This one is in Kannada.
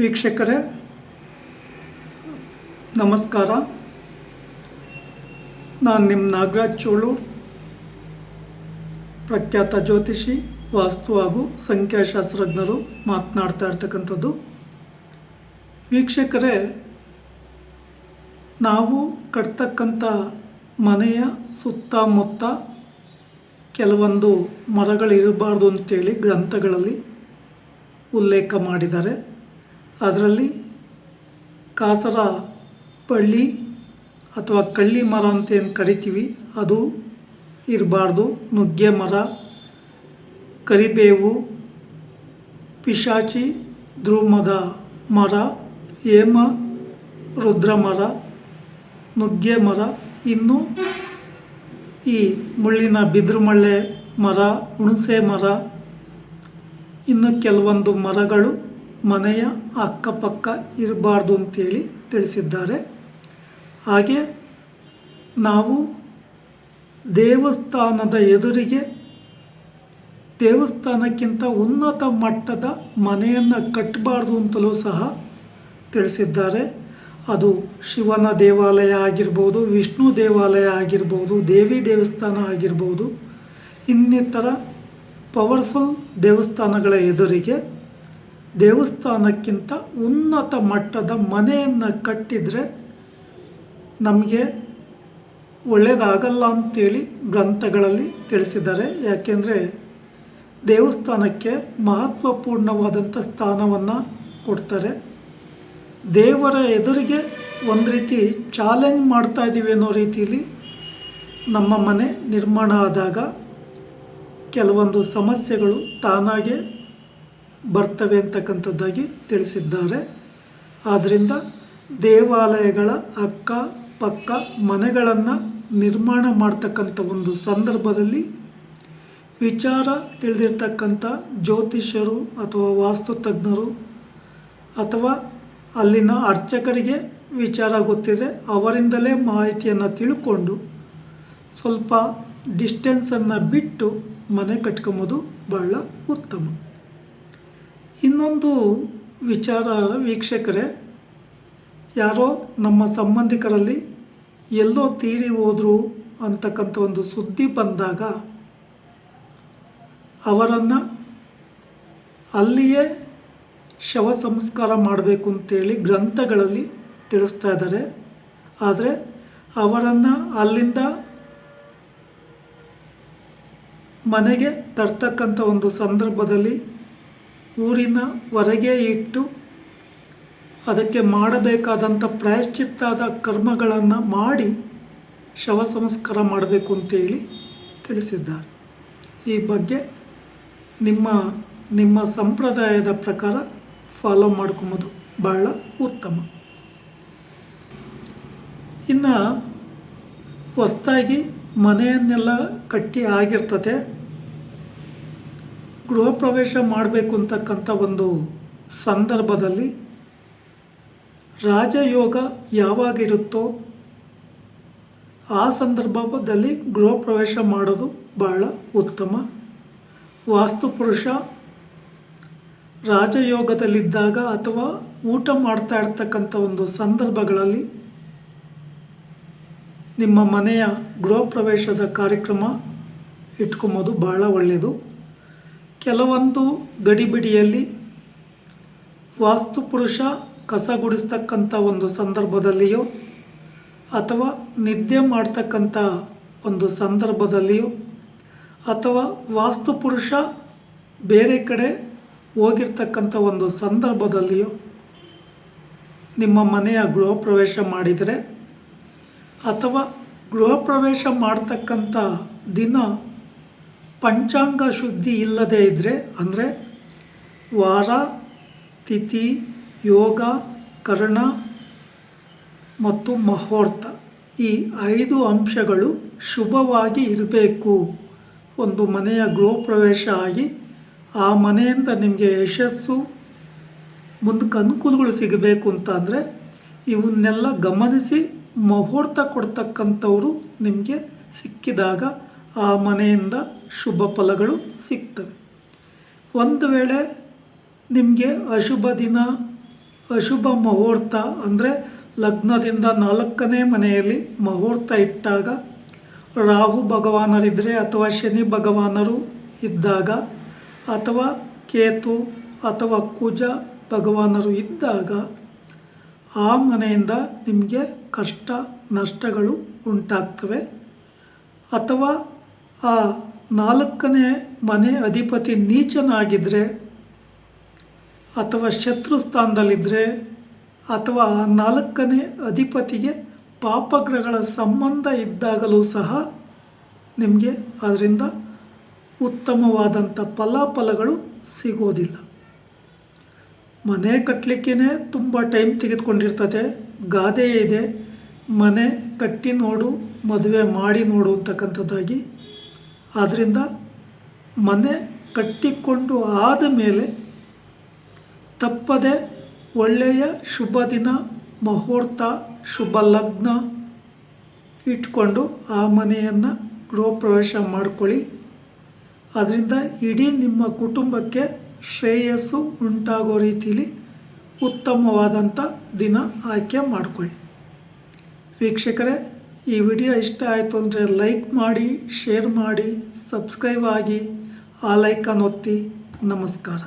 ವೀಕ್ಷಕರೇ, ನಮಸ್ಕಾರ. ನಾನು ನಿಮ್ಮ ನಾಗರಾಜ್ ಚೋಳು, ಪ್ರಖ್ಯಾತ ಜ್ಯೋತಿಷಿ, ವಾಸ್ತು ಹಾಗೂ ಸಂಖ್ಯಾಶಾಸ್ತ್ರಜ್ಞರು ಮಾತನಾಡ್ತಾ ಇರ್ತಕ್ಕಂಥದ್ದು. ವೀಕ್ಷಕರೇ, ನಾವು ಕಟ್ತಕ್ಕಂಥ ಮನೆಯ ಸುತ್ತಮುತ್ತ ಕೆಲವೊಂದು ಮರಗಳಿರಬಾರ್ದು ಅಂತೇಳಿ ಗ್ರಂಥಗಳಲ್ಲಿ ಉಲ್ಲೇಖ ಮಾಡಿದ್ದಾರೆ. ಅದರಲ್ಲಿ ಕಾಸರ ಬಳ್ಳಿ ಅಥವಾ ಕಳ್ಳಿ ಮರ ಅಂತ ಏನು ಕರಿತೀವಿ, ಅದು ಇರಬಾರ್ದು. ನುಗ್ಗೆ ಮರ, ಕರಿಬೇವು, ಪಿಶಾಚಿ ಧ್ರುಮದ ಮರ, ಹೇಮ, ರುದ್ರ ಮರ, ನುಗ್ಗೆ ಮರ. ಇನ್ನು ಈ ಮುಳ್ಳಿನ ಬಿದಿರು ಮಳ್ಳೆ ಮರ, ಹುಣಸೆ ಮರ, ಇನ್ನು ಕೆಲವೊಂದು ಮರಗಳು ಮನೆಯ ಅಕ್ಕಪಕ್ಕ ಇರಬಾರ್ದು ಅಂತೇಳಿ ತಿಳಿಸಿದ್ದಾರೆ. ಹಾಗೆ ನಾವು ದೇವಸ್ಥಾನದ ಎದುರಿಗೆ ದೇವಸ್ಥಾನಕ್ಕಿಂತ ಉನ್ನತ ಮಟ್ಟದ ಮನೆಯನ್ನು ಕಟ್ಟಬಾರ್ದು ಅಂತಲೂ ಸಹ ತಿಳಿಸಿದ್ದಾರೆ. ಅದು ಶಿವನ ದೇವಾಲಯ ಆಗಿರ್ಬೋದು, ವಿಷ್ಣು ದೇವಾಲಯ ಆಗಿರ್ಬೋದು, ದೇವಿ ದೇವಸ್ಥಾನ ಆಗಿರ್ಬೋದು, ಇನ್ನಿತರ ಪವರ್ಫುಲ್ ದೇವಸ್ಥಾನಗಳ ಎದುರಿಗೆ ದೇವಸ್ಥಾನಕ್ಕಿಂತ ಉನ್ನತ ಮಟ್ಟದ ಮನೆಯನ್ನು ಕಟ್ಟಿದರೆ ನಮಗೆ ಒಳ್ಳೆಯದಾಗಲ್ಲ ಅಂತೇಳಿ ಗ್ರಂಥಗಳಲ್ಲಿ ತಿಳಿಸಿದ್ದಾರೆ. ಯಾಕೆಂದರೆ ದೇವಸ್ಥಾನಕ್ಕೆ ಮಹತ್ವಪೂರ್ಣವಾದಂಥ ಸ್ಥಾನವನ್ನು ಕೊಡ್ತಾರೆ. ದೇವರ ಎದುರಿಗೆ ಒಂದು ರೀತಿ ಚಾಲೆಂಜ್ ಮಾಡ್ತಾ ಇದ್ದೀವಿ ಅನ್ನೋ ರೀತಿಯಲ್ಲಿ ನಮ್ಮ ಮನೆ ನಿರ್ಮಾಣ ಆದಾಗ ಕೆಲವೊಂದು ಸಮಸ್ಯೆಗಳು ತಾನಾಗೆ ಬರ್ತವೆ ಅಂತಕ್ಕಂಥದ್ದಾಗಿ ತಿಳಿಸಿದ್ದಾರೆ. ಆದ್ದರಿಂದ ದೇವಾಲಯಗಳ ಅಕ್ಕ ಪಕ್ಕ ಮನೆಗಳನ್ನು ನಿರ್ಮಾಣ ಮಾಡ್ತಕ್ಕಂಥ ಒಂದು ಸಂದರ್ಭದಲ್ಲಿ ವಿಚಾರ ತಿಳಿದಿರ್ತಕ್ಕಂಥ ಜ್ಯೋತಿಷ್ಯರು ಅಥವಾ ವಾಸ್ತು ತಜ್ಞರು ಅಥವಾ ಅಲ್ಲಿನ ಅರ್ಚಕರಿಗೆ ವಿಚಾರ ಗೊತ್ತಿದೆ ಅವರಿಂದಲೇ ಮಾಹಿತಿಯನ್ನು ತಿಳ್ಕೊಂಡು ಸ್ವಲ್ಪ ಡಿಸ್ಟೆನ್ಸನ್ನು ಬಿಟ್ಟು ಮನೆ ಕಟ್ಕೊಂಬೋದು ಬಹಳ ಉತ್ತಮ. ಇನ್ನೊಂದು ವಿಚಾರ ವೀಕ್ಷಕರೇ, ಯಾರೋ ನಮ್ಮ ಸಂಬಂಧಿಕರಲ್ಲಿ ಎಲ್ಲೋ ತೀರಿ ಹೋದರು ಅಂತಕ್ಕಂಥ ಒಂದು ಸುದ್ದಿ ಬಂದಾಗ ಅವರನ್ನು ಅಲ್ಲಿಯೇ ಶವ ಸಂಸ್ಕಾರ ಮಾಡಬೇಕು ಅಂತೇಳಿ ಗ್ರಂಥಗಳಲ್ಲಿ ತಿಳಿಸ್ತಾ ಇದ್ದಾರೆ. ಆದರೆ ಅವರನ್ನು ಅಲ್ಲಿಂದ ಮನೆಗೆ ತರ್ತಕ್ಕಂಥ ಒಂದು ಸಂದರ್ಭದಲ್ಲಿ ಊರಿನ ಹೊರಗೆ ಇಟ್ಟು ಅದಕ್ಕೆ ಮಾಡಬೇಕಾದಂಥ ಪ್ರಾಯಶ್ಚಿತ್ತಾದ ಕರ್ಮಗಳನ್ನು ಮಾಡಿ ಶವ ಸಂಸ್ಕಾರ ಮಾಡಬೇಕು ಅಂತೇಳಿ ತಿಳಿಸಿದ್ದಾರೆ. ಈ ಬಗ್ಗೆ ನಿಮ್ಮ ನಿಮ್ಮ ಸಂಪ್ರದಾಯದ ಪ್ರಕಾರ ಫಾಲೋ ಮಾಡ್ಕೊಂಬೋದು. ಬಹಳ ಉತ್ತಮ. ಇನ್ನು ಹೊಸ್ದಾಗಿ ಮನೆಯನ್ನೆಲ್ಲ ಕಟ್ಟಿ ಆಗಿರ್ತದೆ ಗೃಹ ಪ್ರವೇಶ ಮಾಡಬೇಕು ಅಂತಕ್ಕಂಥ ಒಂದು ಸಂದರ್ಭದಲ್ಲಿ ರಾಜಯೋಗ ಯಾವಾಗಿರುತ್ತೋ ಆ ಸಂದರ್ಭದಲ್ಲಿ ಗೃಹ ಪ್ರವೇಶ ಮಾಡೋದು ಬಹಳ ಉತ್ತಮ. ವಾಸ್ತುಪುರುಷ ರಾಜಯೋಗದಲ್ಲಿದ್ದಾಗ ಅಥವಾ ಊಟ ಮಾಡ್ತಾ ಇರ್ತಕ್ಕಂಥ ಒಂದು ಸಂದರ್ಭಗಳಲ್ಲಿ ನಿಮ್ಮ ಮನೆಯ ಗೃಹ ಪ್ರವೇಶದ ಕಾರ್ಯಕ್ರಮ ಇಟ್ಕೊಂಬೋದು ಭಾಳ ಒಳ್ಳೆಯದು. ಕೆಲವೊಂದು ಗಡಿಬಿಡಿಯಲ್ಲಿ ವಾಸ್ತುಪುರುಷ ಕಸ ಗುಡಿಸ್ತಕ್ಕಂಥ ಒಂದು ಸಂದರ್ಭದಲ್ಲಿಯೋ ಅಥವಾ ನಿದ್ದೆ ಮಾಡ್ತಕ್ಕಂಥ ಒಂದು ಸಂದರ್ಭದಲ್ಲಿಯೋ ಅಥವಾ ವಾಸ್ತುಪುರುಷ ಬೇರೆ ಕಡೆ ಹೋಗಿರ್ತಕ್ಕಂಥ ಒಂದು ಸಂದರ್ಭದಲ್ಲಿಯೋ ನಿಮ್ಮ ಮನೆಯ ಗೃಹ ಪ್ರವೇಶ ಮಾಡಿದರೆ ಅಥವಾ ಗೃಹ ಪ್ರವೇಶ ಮಾಡ್ತಕ್ಕಂಥ ದಿನ ಪಂಚಾಂಗ ಶುದ್ಧಿ ಇಲ್ಲದೇ ಇದ್ದರೆ ಅಂದರೆ ವಾರ, ತಿಥಿ, ಯೋಗ, ಕರ್ಣ ಮತ್ತು ಮುಹೂರ್ತ ಈ ಐದು ಅಂಶಗಳು ಶುಭವಾಗಿ ಇರಬೇಕು. ಒಂದು ಮನೆಯ ಗೃಹ ಪ್ರವೇಶ ಆಗಿ ಆ ಮನೆಯಿಂದ ನಿಮಗೆ ಯಶಸ್ಸು ಮುಂದಕ್ಕೆ ಅನುಕೂಲಗಳು ಸಿಗಬೇಕು ಅಂತ ಅಂದರೆ ಇವನ್ನೆಲ್ಲ ಗಮನಿಸಿ ಮುಹೂರ್ತ ಕೊಡ್ತಕ್ಕಂಥವರು ನಿಮಗೆ ಸಿಕ್ಕಿದಾಗ ಆ ಮನೆಯಿಂದ ಶುಭ ಫಲಗಳು ಸಿಗ್ತವೆ. ಒಂದು ವೇಳೆ ನಿಮಗೆ ಅಶುಭ ದಿನ, ಅಶುಭ ಮುಹೂರ್ತ ಅಂದರೆ ಲಗ್ನದಿಂದ ನಾಲ್ಕನೇ ಮನೆಯಲ್ಲಿ ಮುಹೂರ್ತ ಇಟ್ಟಾಗ ರಾಹು ಭಗವಾನರಿದ್ದರೆ ಅಥವಾ ಶನಿ ಭಗವಾನರು ಇದ್ದಾಗ ಅಥವಾ ಕೇತು ಅಥವಾ ಕುಜ ಭಗವಾನರು ಇದ್ದಾಗ ಆ ಮನೆಯಿಂದ ನಿಮಗೆ ಕಷ್ಟ ನಷ್ಟಗಳು ಉಂಟಾಗ್ತವೆ. ಅಥವಾ ಆ ನಾಲ್ಕನೇ ಮನೆ ಅಧಿಪತಿ ನೀಚನಾಗಿದ್ದರೆ ಅಥವಾ ಶತ್ರು ಸ್ಥಾನದಲ್ಲಿದ್ದರೆ ಅಥವಾ ಆ ನಾಲ್ಕನೇ ಅಧಿಪತಿಗೆ ಪಾಪಗ್ರಹಗಳ ಸಂಬಂಧ ಇದ್ದಾಗಲೂ ಸಹ ನಿಮಗೆ ಅದರಿಂದ ಉತ್ತಮವಾದಂಥ ಫಲಾಫಲಗಳು ಸಿಗೋದಿಲ್ಲ. ಮನೆ ಕಟ್ಟಲಿಕ್ಕೇ ತುಂಬ ಟೈಮ್ ತೆಗೆದುಕೊಂಡಿರ್ತದೆ ಗಾದೆ ಇದೆ. ಮನೆ ಕಟ್ಟಿ ನೋಡು, ಮದುವೆ ಮಾಡಿ ನೋಡು ಅಂತಕ್ಕಂಥದ್ದಾಗಿ ಆದ್ದರಿಂದ ಮನೆ ಕಟ್ಟಿಕೊಂಡು ಆದ ಮೇಲೆ ತಪ್ಪದೆ ಒಳ್ಳೆಯ ಶುಭ ದಿನ, ಮುಹೂರ್ತ, ಶುಭ ಲಗ್ನ ಇಟ್ಕೊಂಡು ಆ ಮನೆಯನ್ನು ಗೃಹ ಪ್ರವೇಶ ಮಾಡ್ಕೊಳ್ಳಿ. ಅದರಿಂದ ಇಡೀ ನಿಮ್ಮ ಕುಟುಂಬಕ್ಕೆ ಶ್ರೇಯಸ್ಸು ಉಂಟಾಗೋ ರೀತಿಯಲ್ಲಿ ಉತ್ತಮವಾದಂಥ ದಿನ ಆಯ್ಕೆ ಮಾಡಿಕೊಳ್ಳಿ. ವೀಕ್ಷಕರೇ ಈ ವಿಡಿಯೋ ಇಷ್ಟ ಆಯಿತು ಅಂದರೆ ಲೈಕ್ ಮಾಡಿ, ಶೇರ್ ಮಾಡಿ, ಸಬ್ಸ್ಕ್ರೈಬ್ ಆಗಿ, ಆ ಲೈಕನ್ನು ಒತ್ತಿ ನಮಸ್ಕಾರ.